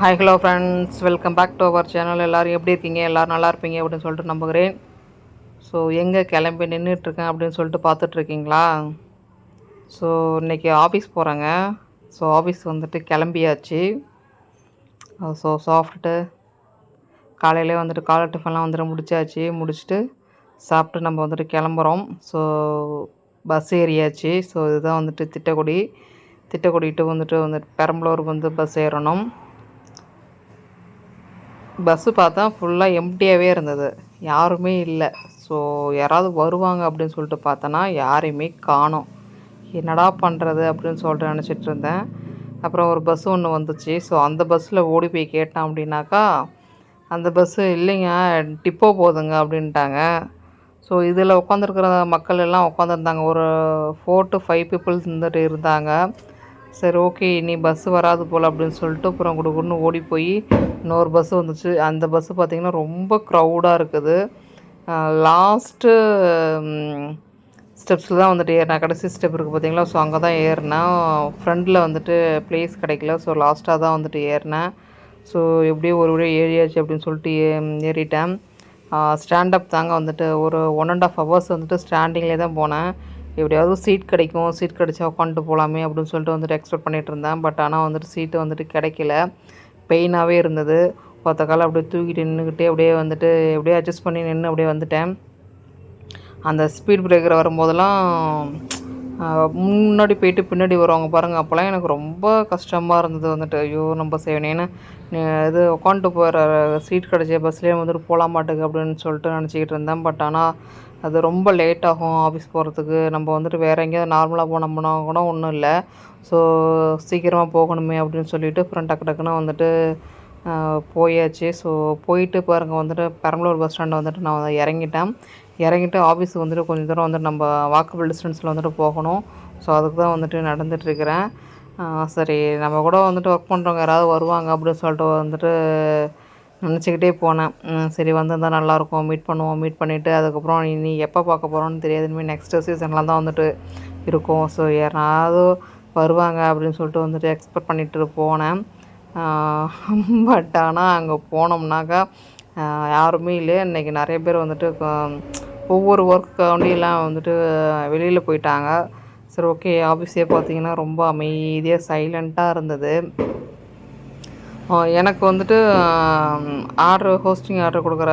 Hi hello friends welcome back to our channel எல்லோரும் எப்படி இருக்கீங்க? எல்லோரும் நல்லா இருப்பீங்க அப்படின்னு சொல்லிட்டு நம்புகிறேன். ஸோ எங்கே கிளம்பி நின்றுட்டுருக்கேன் அப்படின்னு சொல்லிட்டு பார்த்துட்ருக்கீங்களா ஸோ இன்றைக்கி ஆஃபீஸ் போகிறேங்க ஸோ ஆஃபீஸ் வந்துட்டு கிளம்பியாச்சு. ஸோ சாப்பிட்டுட்டு காலையிலே வந்துட்டு காலை டிஃபன்லாம் வந்துட்டு முடிச்சாச்சு. முடிச்சுட்டு சாப்பிட்டு நம்ம வந்துட்டு கிளம்புறோம். So bus ஏறியாச்சு. ஸோ இதுதான் வந்துட்டு திட்டக்குடி. திட்டக்குடிட்டு வந்துட்டு வந்துட்டு பெரம்பலூர் வந்து பஸ் ஏறணும். பஸ்ஸு பார்த்தா ஃபுல்லாக எம்டியாகவே இருந்தது. யாருமே இல்லை. ஸோ யாராவது வருவாங்க அப்படின்னு சொல்லிட்டு பார்த்தோன்னா யாரையுமே காணோம். என்னடா பண்ணுறது அப்படின்னு சொல்லிட்டு நினச்சிட்டு இருந்தேன். அப்புறம் ஒரு பஸ்ஸு ஒன்று வந்துச்சு. ஸோ அந்த பஸ்ஸில் ஓடி போய் கேட்டேன் அப்படின்னாக்கா அந்த பஸ்ஸு இல்லைங்க டிப்போ போகுதுங்க அப்படின்ட்டாங்க. ஸோ இதில் உட்காந்துருக்கிற மக்கள் எல்லாம் உட்காந்துருந்தாங்க ஒரு ஃபோர் டு ஃபைவ் பீப்புள்ஸ் இருந்துட்டு இருந்தாங்க. சரி ஓகே இனி பஸ்ஸு வராது போல் அப்படின்னு சொல்லிட்டு அப்புறம் கொடுக்குன்னு ஓடி போய் இன்னொரு பஸ்ஸு வந்துச்சு. அந்த பஸ்ஸு பார்த்திங்கன்னா ரொம்ப க்ரௌடாக இருக்குது. லாஸ்ட்டு ஸ்டெப்ஸில் தான் வந்துட்டு ஏறினேன் கடைசி ஸ்டெப் இருக்குது பார்த்தீங்களா ஸோ அங்கே தான் ஏறினேன் ஃப்ரண்டில் வந்துட்டு ப்ளேஸ் கிடைக்கல. ஸோ லாஸ்ட்டாக தான் வந்துட்டு ஏறினேன். ஸோ எப்படியோ ஒரு வழியாக ஏறியாச்சு அப்படின்னு சொல்லிட்டு ஏறிட்டேன். ஸ்டாண்டப் தாங்க வந்துட்டு ஒரு ஒன் அண்ட் ஆஃப் ஹவர்ஸ் வந்துட்டு ஸ்டாண்டிங்லேயே தான் போனேன். எப்படியாவது சீட் கிடைக்கும். சீட் கிடைச்சா உட்காந்துட்டு போகலாமே அப்படின்னு சொல்லிட்டு வந்துட்டு எக்ஸ்பெக்ட் பண்ணிகிட்டு இருந்தேன். பட் ஆனால் வந்துட்டு சீட்டு வந்துட்டு கிடைக்கல. பெயினாகவே இருந்தது. ஒருத்த காலம் அப்படியே தூக்கிட்டு நின்றுக்கிட்டே அப்படியே வந்துட்டு எப்படியே அட்ஜஸ்ட் பண்ணி நின்று அப்படியே வந்துட்டேன். அந்த ஸ்பீட் பிரேக்கர் வரும்போதெல்லாம் முன்னாடி போயிட்டு பின்னாடி வருவாங்க பாருங்கள் அப்போல்லாம் எனக்கு ரொம்ப கஷ்டமாக இருந்தது வந்துட்டு. ஐயோ நம்ம சேவனேன்னு இது உட்காந்துட்டு போகிற சீட் கிடச்ச பஸ்லேயே வந்துட்டு போகலாம் மாட்டேங்க அப்படின்னு சொல்லிட்டு நினச்சிக்கிட்டு இருந்தேன். பட் ஆனால் அது ரொம்ப லேட் ஆகும் ஆஃபீஸ் போகிறதுக்கு நம்ம வந்துட்டு வேறு எங்கேயாவது நார்மலாக போனோம்னா கூட ஒன்றும் இல்லை. ஸோ சீக்கிரமாக போகணுமே அப்படின்னு சொல்லிட்டு அப்புறம் டக்கு டக்குன்னு வந்துட்டு போயாச்சு. ஸோ போயிட்டு பாருங்கள் வந்துட்டு பெரம்பலூர் பஸ் ஸ்டாண்டில் வந்துட்டு நான் இறங்கிட்டேன். இறங்கிட்டு ஆஃபீஸுக்கு வந்துட்டு கொஞ்சம் தூரம் வந்துட்டு நம்ம வாக்கபிள் டிஸ்டன்ஸில் வந்துட்டு போகணும். ஸோ அதுக்கு தான் வந்துட்டு நடந்துகிட்ருக்கிறேன் சரி நம்ம கூட வந்துட்டு ஒர்க் பண்ணுறவங்க யாராவது வருவாங்க அப்படின்னு சொல்லிட்டு வந்துட்டு நினச்சிக்கிட்டே போனேன். சரி வந்திருந்தா நல்லாயிருக்கும். மீட் பண்ணுவோம். மீட் பண்ணிவிட்டு அதுக்கப்புறம் இனி எப்போ பார்க்க போகிறோன்னு தெரியாது. இனிமேல் நெக்ஸ்ட்டு சீசனில் தான் வந்துட்டு இருக்கும். ஸோ யாராவது வருவாங்க அப்படின்னு சொல்லிட்டு வந்துட்டு எக்ஸ்பெக்ட் பண்ணிட்டு போனேன். பட் ஆனால் அங்கே போனோம்னாக்கா யாருமே இல்லை இன்றைக்கி நிறைய பேர் வந்துட்டு ஒவ்வொரு ஒர்க்காண்டியெல்லாம் வந்துட்டு வெளியில் போயிட்டாங்க. சரி ஓகே ஆஃபீஸே பார்த்தீங்கன்னா ரொம்ப அமைதியாக சைலண்ட்டாக இருந்தது. எனக்கு வந்துட்டு ஆர்டர் ஹோஸ்டிங் ஆர்டர் கொடுக்குற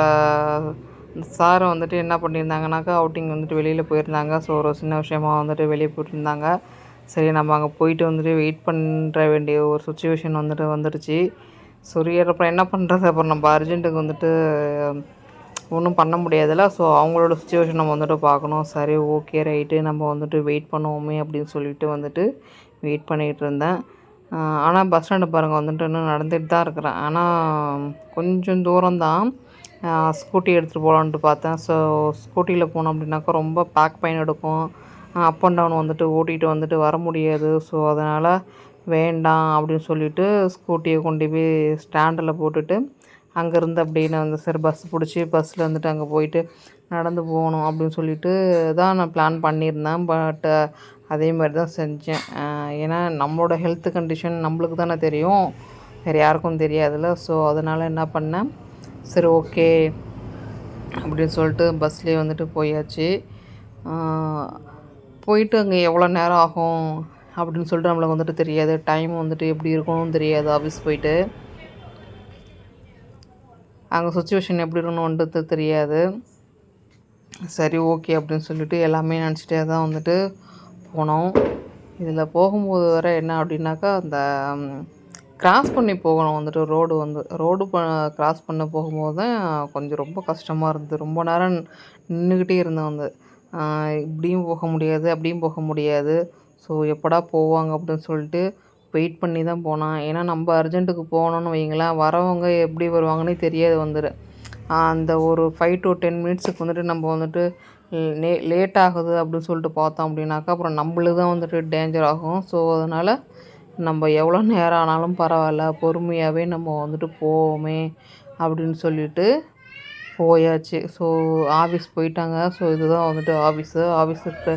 சார் வந்துட்டு என்ன பண்ணியிருந்தாங்கனாக்கா அவுட்டிங் வந்துட்டு வெளியில் போயிருந்தாங்க. ஸோ ஒரு சின்ன விஷயமா வந்துட்டு வெளியே போயிட்டுருந்தாங்க. சரி நம்ம அங்கே போயிட்டு வந்துட்டு வெயிட் பண்ணுற வேண்டிய ஒரு சுச்சுவேஷன் வந்துட்டு வந்துடுச்சு. சொரியர் அப்புறம் என்ன பண்ணுறது அப்புறம் நம்ம அர்ஜென்ட்டுக்கு வந்துட்டு ஒன்றும் பண்ண முடியாதுல்ல. ஸோ அவங்களோட சுச்சுவேஷன் நம்ம வந்துட்டு பார்க்கணும். சரி ஓகே ரைட்டு நம்ம வந்துட்டு வெயிட் பண்ணுவோமே அப்படின்னு சொல்லிட்டு வந்துட்டு வெயிட் பண்ணிகிட்டு இருந்தேன். ஆனால் பஸ் ஸ்டாண்டு பாருங்கள் வந்துட்டு இன்னும் நடந்துகிட்டு தான் இருக்கிறேன். ஆனால் கொஞ்சம் தூரம் தான். ஸ்கூட்டி எடுத்துகிட்டு போகலான்ட்டு பார்த்தேன். ஸோ ஸ்கூட்டியில் போனோம் அப்படின்னாக்கா ரொம்ப பேக் பெயின் எடுக்கும். அப் அண்ட் டவுன் வந்துட்டு ஓட்டிகிட்டு வந்துட்டு வர முடியாது. ஸோ அதனால் வேண்டாம் அப்படின்னு சொல்லிவிட்டு ஸ்கூட்டியை கொண்டு போய் ஸ்டாண்டில் போட்டுட்டு அங்கேருந்து அப்படியே நான் வந்து சரி பஸ் பிடிச்சி பஸ்ஸில் வந்துட்டு அங்கே போயிட்டு நடந்து போகணும் அப்படின்னு சொல்லிட்டு தான் நான் பிளான் பண்ணியிருந்தேன். பட் அதே மாதிரி தான் செஞ்சேன். ஏன்னா நம்மளோட ஹெல்த் கண்டிஷன் நம்மளுக்கு தானே தெரியும். வேறு யாருக்கும் தெரியாதுல்ல. ஸோ அதனால் என்ன பண்ணேன்? சரி ஓகே அப்படின்னு சொல்லிட்டு பஸ்லேயே வந்துட்டு போயாச்சு. போயிட்டு அங்கே எவ்வளோ நேரம் ஆகும் அப்படின்னு சொல்லிட்டு நம்மளுக்கு வந்துட்டு தெரியாது. டைம் வந்துட்டு எப்படி இருக்கணும்னு தெரியாது ஆஃபீஸ் போயிட்டு. அங்கே சுச்சுவேஷன் எப்படி இருக்கணுன்றது தெரியாது. சரி ஓகே அப்படின்னு சொல்லிட்டு எல்லாமே நினச்சிட்டே தான் வந்துட்டு போனோம். இதில் போகும்போது வர என்ன அப்படின்னாக்கா அந்த கிராஸ் பண்ணி போகணும் வந்துட்டு ரோடு வந்து ரோடு ப கிராஸ் பண்ண போகும்போது தான் கொஞ்சம் ரொம்ப கஷ்டமாக இருந்தது. ரொம்ப நேரம் நின்றுக்கிட்டே இருந்தேன் வந்து. இப்படியும் போக முடியாது அப்படியும் போக முடியாது. ஸோ எப்படா போவாங்க அப்படின்னு சொல்லிட்டு வெயிட் பண்ணி தான் போனேன். ஏன்னா நம்ம அர்ஜென்ட்டுக்கு போகணுன்னு வைங்களேன் வரவங்க எப்படி வருவாங்கன்னே தெரியாது வந்துடு அந்த ஒரு ஃபைவ் டு டென் மினிட்ஸுக்கு வந்துட்டு நம்ம வந்துட்டு லே லேட் ஆகுது அப்படின்னு சொல்லிட்டு பார்த்தோம் அப்படின்னாக்கா அப்புறம் நம்மளுக்கு தான் வந்துட்டு டேஞ்சர் ஆகும். ஸோ அதனால் நம்ம எவ்வளோ நேரம் ஆனாலும் பரவாயில்ல பொறுமையாகவே நம்ம வந்துட்டு போவோமே அப்படின்னு சொல்லிட்டு போயாச்சு. ஸோ ஆஃபீஸ் போயிட்டாங்க. ஸோ இதுதான் வந்துட்டு ஆஃபீஸு ஆஃபீஸுக்கு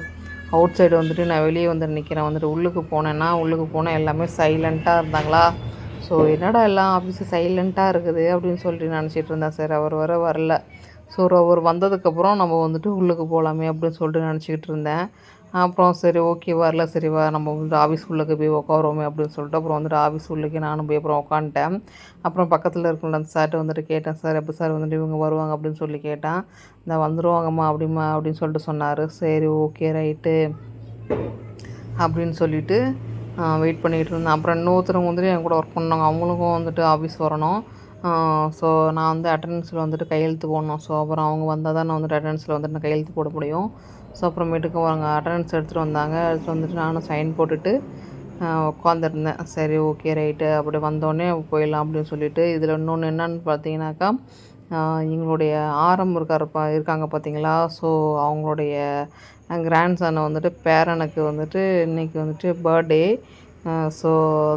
அவுட் சைடு வந்துட்டு நான் வெளியே வந்து நிற்கிறேன் வந்துட்டு உள்ளுக்கு போனேன்னா உள்ளுக்கு போனால் எல்லாமே சைலண்ட்டாக இருந்தாங்களா? ஸோ என்னடா எல்லாம் ஆஃபீஸு சைலண்ட்டாக இருக்குது அப்படின்னு சொல்லிட்டு நினச்சிட்டு இருந்தேன் சார். அவர் வர வரல. ஸோ அவர் வந்ததுக்கப்புறம் நம்ம வந்துட்டு உள்ளுக்கு போகலாமே அப்படின்னு சொல்லிட்டு நினச்சிக்கிட்டு இருந்தேன். அப்புறம் சரி ஓகே வரல சரி வா நம்ம வந்துட்டு ஆஃபீஸ் உள்ளுக்கு போய் உட்காருவோமே அப்படின்னு சொல்லிட்டு அப்புறம் வந்துட்டு ஆஃபீஸ் உள்ளக்கே நானும் போய் அப்புறம் உட்காந்துட்டேன் அப்புறம் பக்கத்தில் இருக்கிற அந்த சார்கிட்ட வந்துட்டு கேட்டேன் சார் எப்போ சார் வந்துட்டு இவங்க வருவாங்க? அப்படின்னு சொல்லி கேட்டேன். இந்த வந்துடுவாங்கம்மா அப்படிமா அப்படின்னு சொல்லிட்டு சொன்னார். சரி ஓகே ரைட்டு அப்படின்னு சொல்லிட்டு வெயிட் பண்ணிகிட்டு இருந்தேன். அப்புறம் இன்னொருத்தரவங்க வந்துட்டு என் கூட ஒர்க் பண்ணாங்க அவங்களுக்கும் வந்துட்டு ஆஃபீஸ் வரணும். ஸோ நான் வந்து அட்டண்டன்ஸில் வந்துட்டு கையெழுத்து போடணும். ஸோ அப்புறம் அவங்க வந்தால் தான் நான் வந்துட்டு அட்டண்டன்ஸில் வந்துட்டு நான் கையெழுத்து போட முடியும். ஸோ அப்புறமேட்டுக்கு அவங்க அட்டண்டன்ஸ் எடுத்துகிட்டு வந்தாங்க. எடுத்துகிட்டு வந்துட்டு நானும் சைன் போட்டுட்டு உட்காந்துருந்தேன் சரி ஓகே ரைட்டு அப்படி வந்தோடனே போயிடலாம் அப்படின்னு சொல்லிட்டு இதில் இன்னொன்று என்னன்னு பார்த்தீங்கன்னாக்கா எங்களுடைய ஆரம் இருக்கார் இருக்காங்க பார்த்தீங்களா ஸோ அவங்களுடைய கிராண்ட் சனை வந்துட்டு பேரனுக்கு வந்துட்டு இன்றைக்கி வந்துட்டு பர்த்டே ஸோ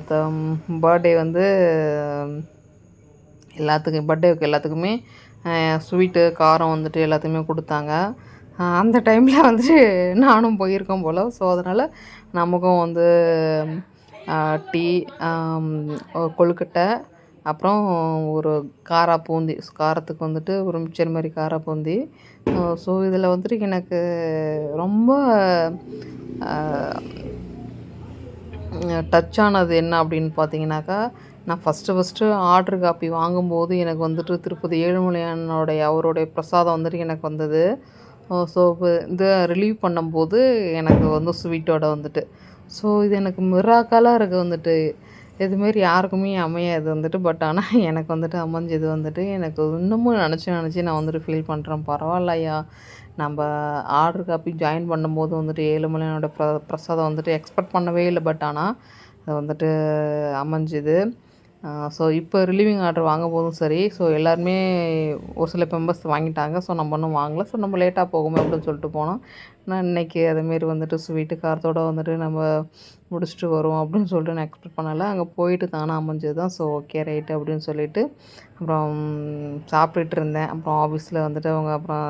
த பர்த்டே வந்து எல்லாத்துக்கும் பர்த்டேவுக்கு எல்லாத்துக்குமே ஸ்வீட்டு காரம் வந்துட்டு எல்லாத்துக்குமே கொடுத்தாங்க. அந்த டைமில் வந்துட்டு நானும் போயிருக்கேன் போல். ஸோ அதனால் நமக்கும் வந்து டீ கொழுக்கட்டை அப்புறம் ஒரு காரா பூந்தி காரத்துக்கு வந்துட்டு ஒரு மிச்சர் மாதிரி காரா பூந்தி. ஸோ இதில் வந்துட்டு எனக்கு ரொம்ப டச் ஆனது என்ன அப்படின்னு பார்த்தீங்கன்னாக்கா நான் ஃபஸ்ட்டு ஃபஸ்ட்டு ஆர்ட்ரு காப்பி வாங்கும்போது எனக்கு வந்துட்டு திருப்பதி ஏழுமலையானுடைய அவருடைய பிரசாதம் வந்துட்டு எனக்கு வந்தது. ஸோ இதை ரிலீவ் பண்ணும்போது எனக்கு வந்து ஸ்வீட்டோட வந்துட்டு. ஸோ இது எனக்கு மிராக்கலாக இருக்குது வந்துட்டு. இதுமாரி யாருக்குமே அமையாது வந்துட்டு. பட் ஆனால் எனக்கு வந்துட்டு அமைஞ்சது வந்துட்டு. எனக்கு இன்னமும் நினச்சி நினச்சி நான் வந்துட்டு ஃபீல் பண்ணுறேன் பரவாயில்லையா? நம்ம ஆர்டர் காப்பி ஜாயின் பண்ணும்போது வந்துட்டு ஏழுமலையானோட ப்ர பிரசாதம் வந்துட்டு எக்ஸ்பெக்ட் பண்ணவே இல்லை. பட் ஆனால் அது வந்துட்டு அமைஞ்சுது. ஸோ இப்போ ரிலீவிங் ஆர்டர் வாங்கும் போதும் சரி. ஸோ எல்லாருமே ஒரு சில மெம்பர்ஸ் வாங்கிட்டாங்க. ஸோ நம்ம ஒன்றும் வாங்கலை. ஸோ நம்ம லேட்டாக போகுமே அப்படின்னு சொல்லிட்டு போனோம். நான் இன்றைக்கி அதேமாரி வந்துட்டு ஸ்வீட்டு காரத்தோடு வந்துட்டு நம்ம முடிச்சுட்டு வருவோம் அப்படின்னு சொல்லிட்டு நான் எக்ஸ்பெக்ட் பண்ணலை. அங்கே போயிட்டு தானே அமைஞ்சது தான் ஸோ ஓகே ரைட்டு அப்படின்னு சொல்லிட்டு அப்புறம் சாப்பிட்டுட்டு இருந்தேன். அப்புறம் ஆஃபீஸில் வந்துட்டு அவங்க அப்புறம்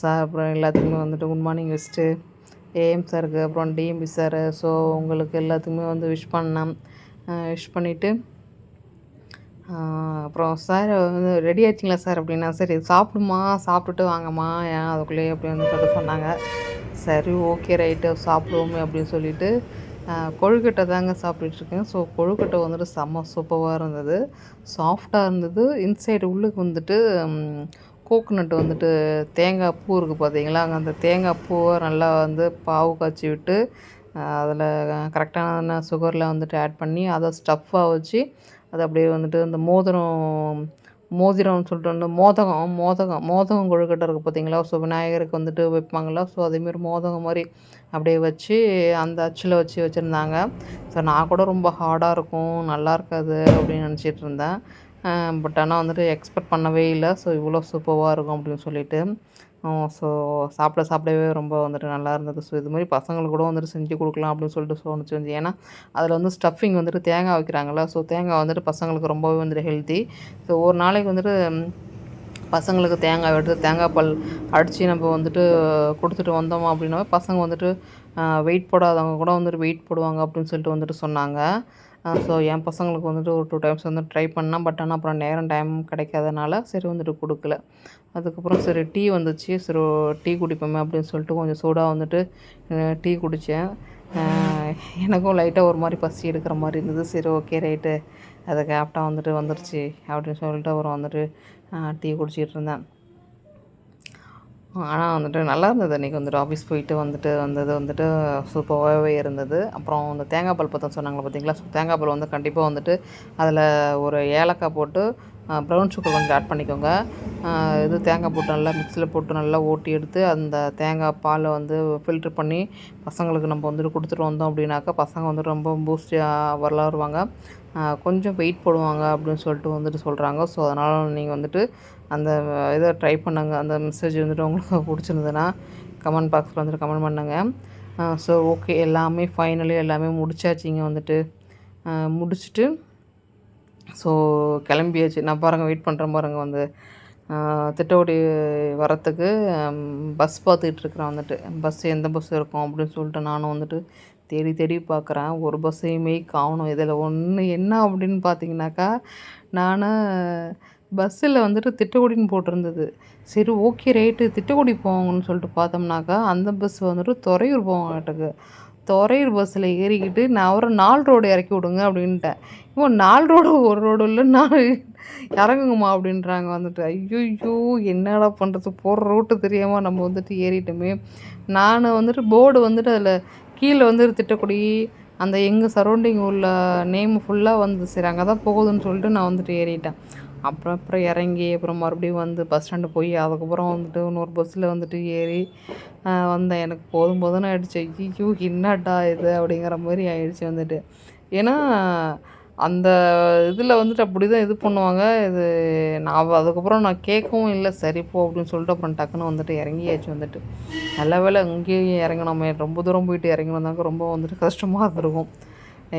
சார் அப்புறம் எல்லாத்துக்குமே வந்துட்டு குட் மார்னிங் வச்சுட்டு ஏஎம் சாருக்கு அப்புறம் டிஎம்பி சார் ஸோ உங்களுக்கு எல்லாத்துக்குமே வந்து விஷ் பண்ணேன் விஷ் பண்ணிவிட்டு அப்புறம் சார் வந்து ரெடி ஆயிடுச்சிங்களா சார்? அப்படின்னா சரி சாப்பிடுமா? சாப்பிட்டுட்டு வாங்கம்மா. ஏன் அதுக்குள்ளேயே அப்படின்னு சொல்லிட்டு சொன்னாங்க. சரி ஓகே ரைட்டு சாப்பிடுவோமே அப்படின்னு சொல்லிட்டு கொழுக்கட்டை தாங்க சாப்பிட்டுட்ருக்கேன். ஸோ கொழுக்கட்டை வந்துட்டு செம்ம சூப்பராக இருந்தது. சாஃப்டாக இருந்தது. இன்சைடு உள்ளுக்கு வந்துட்டு கோக்னட் வந்துட்டு தேங்காய் பூ இருக்குது பார்த்தீங்களா? அங்கே அந்த தேங்காய் பூவை நல்லா வந்து பாவு காய்ச்சி விட்டு அதில் கரெக்டான சுகரில் வந்துட்டு ஆட் பண்ணி அதை ஸ்டஃப்பாக வச்சு அது அப்படியே வந்துட்டு இந்த மோதிரம் மோதிரம்னு சொல்லிட்டு வந்து மோதகம் மோதகம் மோதகம் கொழுக்கட்டை இருக்குது பார்த்தீங்களா? ஸோ விநாயகருக்கு வந்துட்டு வைப்பாங்களா ஸோ அதேமாரி மோதகம் மாதிரி அப்படியே வச்சு அந்த அச்சில் வச்சு வச்சுருந்தாங்க. ஸோ நான் கூட ரொம்ப ஹார்டாக இருக்கும் நல்லா இருக்காது அப்படின்னு நினச்சிட்டு இருந்தேன். பட் ஆனால் வந்துட்டு எக்ஸ்பெக்ட் பண்ணவே இல்லை. ஸோ இவ்வளோ சூப்பராக இருக்கும் அப்படின்னு சொல்லிட்டு. ஸோ சாப்பிட சாப்பிடவே ரொம்ப வந்துட்டு நல்லா இருந்தது. ஸோ இது மாதிரி பசங்களுக்கு கூட வந்துட்டு செஞ்சு கொடுக்கலாம் அப்படின்னு சொல்லிட்டு தோணுச்சு வந்து. ஏன்னா அதில் வந்து ஸ்டஃபிங் வந்துட்டு தேங்காய் வைக்கிறாங்களா ஸோ தேங்காய் வந்துட்டு பசங்களுக்கு ரொம்பவே வந்துட்டு ஹெல்த்தி ஸோ ஒரு நாளைக்கு வந்துட்டு பசங்களுக்கு தேங்காய் எடுத்து தேங்காய் பால் அடித்து நம்ம வந்துட்டு கொடுத்துட்டு வந்தோம் அப்படின்னா பசங்க வந்துட்டு வெயிட் போடாதவங்க கூட வந்துட்டு வெயிட் போடுவாங்க அப்படின்னு சொல்லிட்டு வந்துட்டு சொன்னாங்க. ஸோ என் பசங்களுக்கு வந்துட்டு ஒரு டூ டைம்ஸ் வந்து ட்ரை பண்ணேன் பட் ஆனால் அப்புறம் நேரம் டைம் கிடைக்காதனால சரி வந்துட்டு கொடுக்கல. அதுக்கப்புறம் சரி டீ வந்துச்சு. சரி டீ குடிப்போமே அப்படின்னு சொல்லிட்டு கொஞ்சம் சூடாக வந்துட்டு டீ குடித்தேன் எனக்கும் லைட்டாக ஒரு மாதிரி பசி எடுக்கிற மாதிரி இருந்தது. சரி ஓகே ரைட்டு அதை கேப்டாக வந்துட்டு வந்துருச்சு அப்படின்னு சொல்லிட்டு அப்புறம் வந்துட்டு டீ குடிச்சிட்டு இருந்தேன். ஆனால் வந்துட்டு நல்லா இருந்தது. அன்றைக்கி வந்துட்டு ஆஃபீஸ் போயிட்டு வந்துட்டு வந்தது வந்துட்டு சூப்பராகவே இருந்தது. அப்புறம் அந்த தேங்காய் பால் பற்ற சொன்னாங்களே பார்த்தீங்களா ஸோ தேங்காய் பால் வந்து கண்டிப்பாக வந்துட்டு அதில் ஒரு ஏலக்காய் போட்டு ப்ரௌன் சுகர் கொஞ்சம் ஆட் பண்ணிக்கோங்க. இது தேங்காய் போட்டு நல்லா மிக்சியில் போட்டு நல்லா ஓட்டி எடுத்து அந்த தேங்காய் பாலை வந்து ஃபில்ட்ரு பண்ணி பசங்களுக்கு நம்ம வந்துட்டு கொடுத்துட்டு வந்தோம் அப்படின்னாக்கா பசங்க வந்துட்டு ரொம்ப பூஸ்டியாக வரலாறுவாங்க கொஞ்சம் வெயிட் போடுவாங்க அப்படின்னு சொல்லிட்டு வந்துட்டு சொல்கிறாங்க ஸோ அதனால் நீங்கள் வந்துட்டு அந்த இதை ட்ரை பண்ணுங்க. அந்த மெசேஜ் வந்துட்டு உங்களுக்கு பிடிச்சிருந்ததுன்னா கமெண்ட் பாக்ஸில் வந்துட்டு கமெண்ட் பண்ணுங்கள் ஸோ ஓகே எல்லாமே ஃபைனலி எல்லாமே முடிச்சாச்சிங்க வந்துட்டு முடிச்சுட்டு ஸோ கிளம்பியாச்சு. நான் பாருங்கள் வெயிட் பண்ணுறேன் பாருங்கள் வந்து திட்டவடி வரத்துக்கு பஸ் பார்த்துக்கிட்டு இருக்கிறேன் வந்துட்டு. பஸ் எந்த பஸ் இருக்கும் அப்படின்னு சொல்லிட்டு நானும் வந்துட்டு தேடி தேடி பார்க்குறேன் ஒரு பஸ்ஸையுமே காணும். இதில் ஒன்று என்ன அப்படின்னு பார்த்தீங்கன்னாக்கா நான் பஸ்ஸில் வந்துட்டு திட்டக்குடின்னு போட்டிருந்தது. சரி ஓகே ரைட்டு திட்டக்குடி போவாங்கன்னு சொல்லிட்டு பார்த்தோம்னாக்கா அந்த பஸ் வந்துட்டு துறையூர் போவாங்கட்டுக்கு துறையூர் பஸ்ஸில் ஏறிக்கிட்டு நான் ஒரு நாலு ரோடு இறக்கி விடுங்க அப்படின்ட்டேன். இப்போ நாலு ரோடு ஒரு ரோடு இல்லை நான் இறங்குங்கம்மா அப்படின்றாங்க வந்துட்டு. ஐயோயோ என்னடா பண்ணுறது போகிற ரூட்டு தெரியாமல் நம்ம வந்துட்டு ஏறிட்டோமே. நான் வந்துட்டு போர்டு வந்துட்டு அதில் கீழே வந்துட்டு திட்டக்குடி அந்த எங்கள் சரௌண்டிங் உள்ள நேம் ஃபுல்லாக வந்து சரி அங்கே தான் போகுதுன்னு சொல்லிட்டு நான் வந்துட்டு ஏறிட்டேன். அப்புறம் அப்புறம் இறங்கி அப்புறம் மறுபடியும் வந்து பஸ் ஸ்டாண்டு போய் அதுக்கப்புறம் வந்துட்டு இன்னொரு பஸ்ஸில் வந்துட்டு ஏறி வந்தேன். எனக்கு போதும் போதும்னு ஆகிடுச்சு ஐயோ என்னடா இது அப்படிங்கிற மாதிரி ஆயிடுச்சு வந்துட்டு. ஏன்னா அந்த இதில் வந்துட்டு அப்படி தான் இது பண்ணுவாங்க. இது நான் அதுக்கப்புறம் நான் கேட்கவும் இல்லை. சரி போ அப்படின்னு சொல்லிட்டு அப்புறம் டக்குன்னு வந்துட்டு இறங்கியாச்சு வந்துட்டு. நல்ல வேலை இங்கேயும் இறங்கினோமே ரொம்ப தூரம் போயிட்டு இறங்கி ரொம்ப வந்துட்டு கஷ்டமாக இருந்திருக்கும்.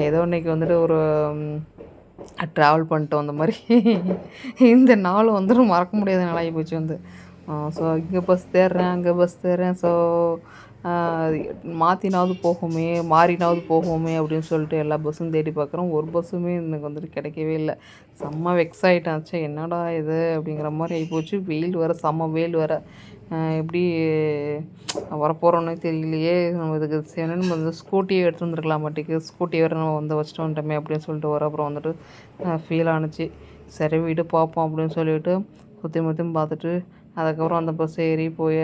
ஏதோ இன்றைக்கி வந்துட்டு ஒரு ட்ராவல் பண்ணிட்டு வந்த மாதிரி. இந்த நாள் வந்துடும் மறக்க முடியாத நாளாகி போச்சு வந்து. ஸோ இங்கே பஸ் தேடுறேன் அங்கே பஸ் தேடுறேன் ஸோ மாற்றினாவது போகுமே மாறினாவது போகுமே அப்படின்னு சொல்லிட்டு எல்லா பஸ்ஸும் தேடி பார்க்குறோம் ஒரு பஸ்ஸுமே எனக்கு வந்துட்டு கிடைக்கவே இல்லை. செம்ம வெக்ஸ் ஆகிட்டாச்சு என்னடா இது அப்படிங்கிற மாதிரி ஆகிப்போச்சு வெயில் வர செம்ம வெயில் வர எப்படி வரப்போகிறோன்னே தெரியலையே. நம்ம இதுக்கு செய்யணும்னு வந்து ஸ்கூட்டியே எடுத்து வந்துருக்கலாம் மாட்டிக்கு ஸ்கூட்டி வேறு நம்ம வந்து வச்சுட்டு வந்துட்டோமே அப்படின்னு சொல்லிட்டு வர அப்புறம் வந்துட்டு ஃபீல் ஆணுச்சு சரி வீடு பார்ப்போம் அப்படின்னு சொல்லிட்டு சுற்றி முற்றியும் பார்த்துட்டு அதுக்கப்புறம் அந்த பஸ் ஏறி போய்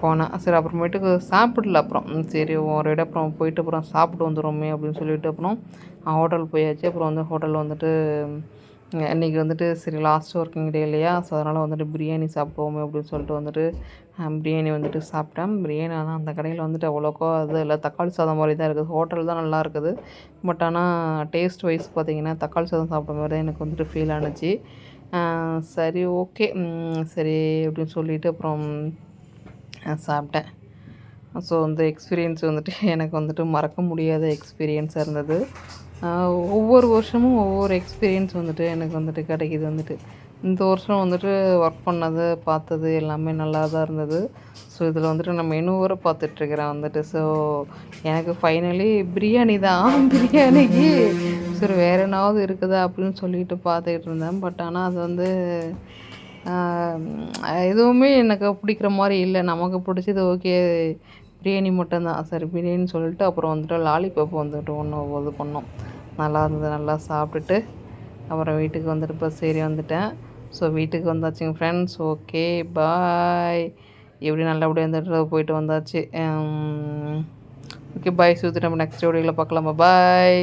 போனேன். சரி அப்புறமேட்டுக்கு சாப்பிடல அப்புறம். சரி ஒரு இடம் அப்புறம் போயிட்டு அப்புறம் சாப்பிட்டு வந்துடுவோமே அப்படின்னு சொல்லிட்டு அப்புறம் ஹோட்டல் போயாச்சு. அப்புறம் வந்து ஹோட்டல் வந்துட்டு இன்றைக்கி வந்துட்டு சரி லாஸ்ட் ஒர்க்கிங் டே இல்லையா? ஸோ அதனால் வந்துட்டு பிரியாணி சாப்பிடுவோமே அப்படின்னு சொல்லிட்டு வந்துட்டு பிரியாணி வந்துட்டு சாப்பிட்டேன். பிரியாணி ஆனால் அந்த கடையில் வந்துட்டு அவ்வளோக்கோ அது இல்லை. தக்காளி சாதம் மாதிரி தான் இருக்குது. ஹோட்டல் தான் நல்லா இருக்குது. பட் ஆனால் டேஸ்ட் வைஸ் பார்த்திங்கன்னா தக்காளி சாதம் சாப்பிட்ட மாதிரி தான் எனக்கு வந்துட்டு ஃபீல் ஆனிச்சு. சரி ஓகே சரி அப்படின்னு சொல்லிவிட்டு அப்புறம் சாப்பிட்டேன். ஸோ அந்த எக்ஸ்பீரியன்ஸ் வந்துட்டு எனக்கு வந்துட்டு மறக்க முடியாத எக்ஸ்பீரியன்ஸாக இருந்தது. ஒவ்வொரு வருஷமும் ஒவ்வொரு எக்ஸ்பீரியன்ஸ் வந்துட்டு எனக்கு வந்துட்டு கிடைக்கிது வந்துட்டு. இந்த வருஷம் வந்துட்டு ஒர்க் பண்ணது பார்த்தது எல்லாமே நல்லா தான் இருந்தது. ஸோ இதில் வந்துட்டு நம்ம இன்னும் வர பார்த்துட்ருக்குறேன் வந்துட்டு. ஸோ எனக்கு ஃபைனலி பிரியாணி தான் பிரியாணிக்கு. சரி வேறு என்னாவது இருக்குதா அப்படின்னு சொல்லிட்டு பார்த்துக்கிட்டு இருந்தேன். பட் ஆனால் அது வந்து எதுவுமே எனக்கு பிடிக்கிற மாதிரி இல்லை. நமக்கு பிடிச்சது ஓகே பிரியாணி மட்டும்தான். சரி பிரியாணி சொல்லிட்டு அப்புறம் வந்துட்டு லாலிபப் வந்துட்டு ஒன்று இது பண்ணோம். நல்லா இருந்தது. நல்லா சாப்பிட்டுட்டு அப்புறம் வீட்டுக்கு வந்துட்டு இப்போ சரி வந்துட்டேன். ஸோ வீட்டுக்கு வந்தாச்சுங்க ஃப்ரெண்ட்ஸ் ஓகே பாய் எப்படி நல்லபடியாக வந்துட்டு போயிட்டு வந்தாச்சு. ஓகே பாய் சுற்றி நம்ம நெக்ஸ்ட் வீடியோவில் பார்க்கலாமா? பாய்